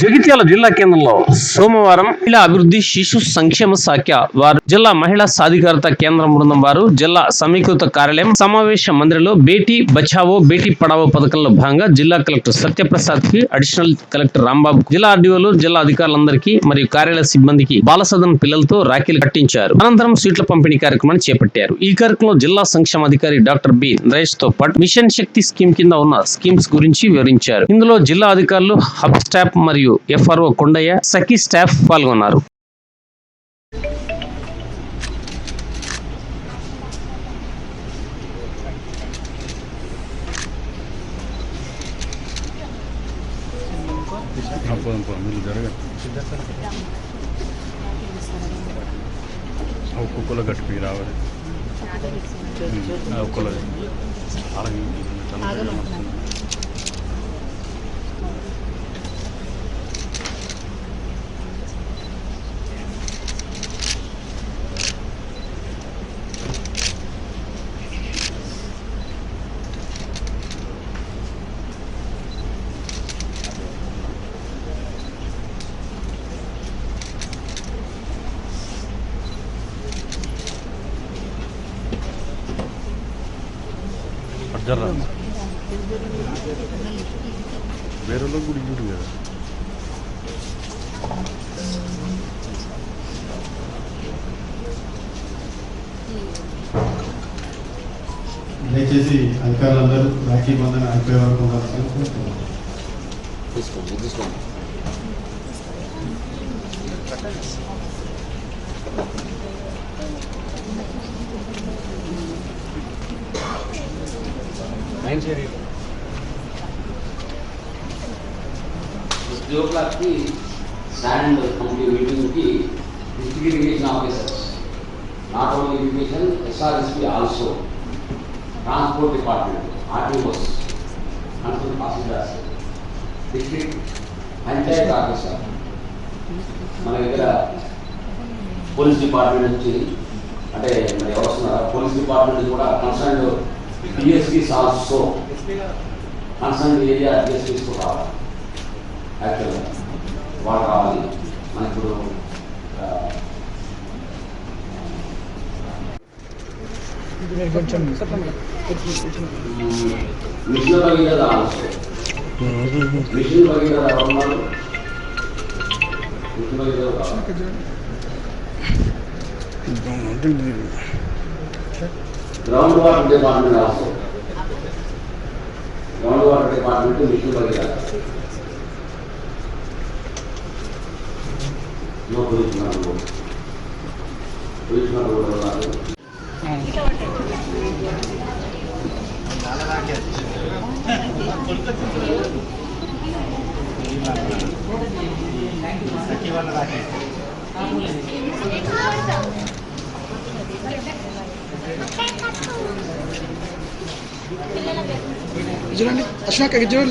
జగిత్యాల జిల్లా కేంద్రంలో సోమవారం మహిళా అభివృద్ధి శిశు సంక్షేమ శాఖ వారు జిల్లా మహిళా సాధికారత కేంద్రం బృందం వారు జిల్లా సమీకృత కార్యాలయం సమావేశ మందిరంలో బేటీ బచావో బేటీ పడావో పథకంలో భాగంగా జిల్లా కలెక్టర్ సత్యప్రసాద్కి అడిషనల్ కలెక్టర్ రాంబాబు జిల్లా ఆర్డీఓలు జిల్లా అధికారులందరికీ మరియు కార్యాలయ సిబ్బందికి బాలసదన్ పిల్లలతో రాఖీలు కట్టించారు. అనంతరం సీట్ల పంపిణీ కార్యక్రమాన్ని చేపట్టారు. ఈ కార్యక్రమంలో జిల్లా సంక్షేమ అధికారి డాక్టర్ బి. నరేష్తో పాటు మిషన్ శక్తి స్కీమ్ కింద ఉన్న స్కీమ్స్ గురించి వివరించారు. ఇందులో జిల్లా అధికారులు హబ్ స్టాప్ మరియు ఎఫ్ఆర్ఓ కొండయ్య సఖీ స్టాఫ్ పాల్గొన్నారు. రావాలి అర్జర్రా వేరే కూడా ఇవ్వడు కదా. దయచేసి అధికారులందరూ రాఖీ బంధన అయిపోయే వరకు ఉండాలని కోరుతున్నాను జీరో క్లాక్కి స్టాండ్ కమిటీ మీటింగ్కి district irrigation officers. Not only irrigation SRSP also transport department RTOs concern tahsildars district panchayat officer. మన దగ్గర పోలీస్ డిపార్ట్మెంట్ నుంచి అంటే మరి ఎవరు వస్తున్నారా పోలీస్ డిపార్ట్మెంట్ కూడా concern PSPs also concern area DSPs కూడా రావాలి యాక్చువల్గా వాళ్ళు రావాలి మన ఇప్పుడు ఆ, మ్మ్, mission Bhagiratha also mission Bhagiratha ఎవరు ఉన్నారు మిషన్ భగీరథ రావాలి. ground water department also ground water department mission Bhagiratha no position position కూడా చూడండి అశోక్ ఇది చూడండి.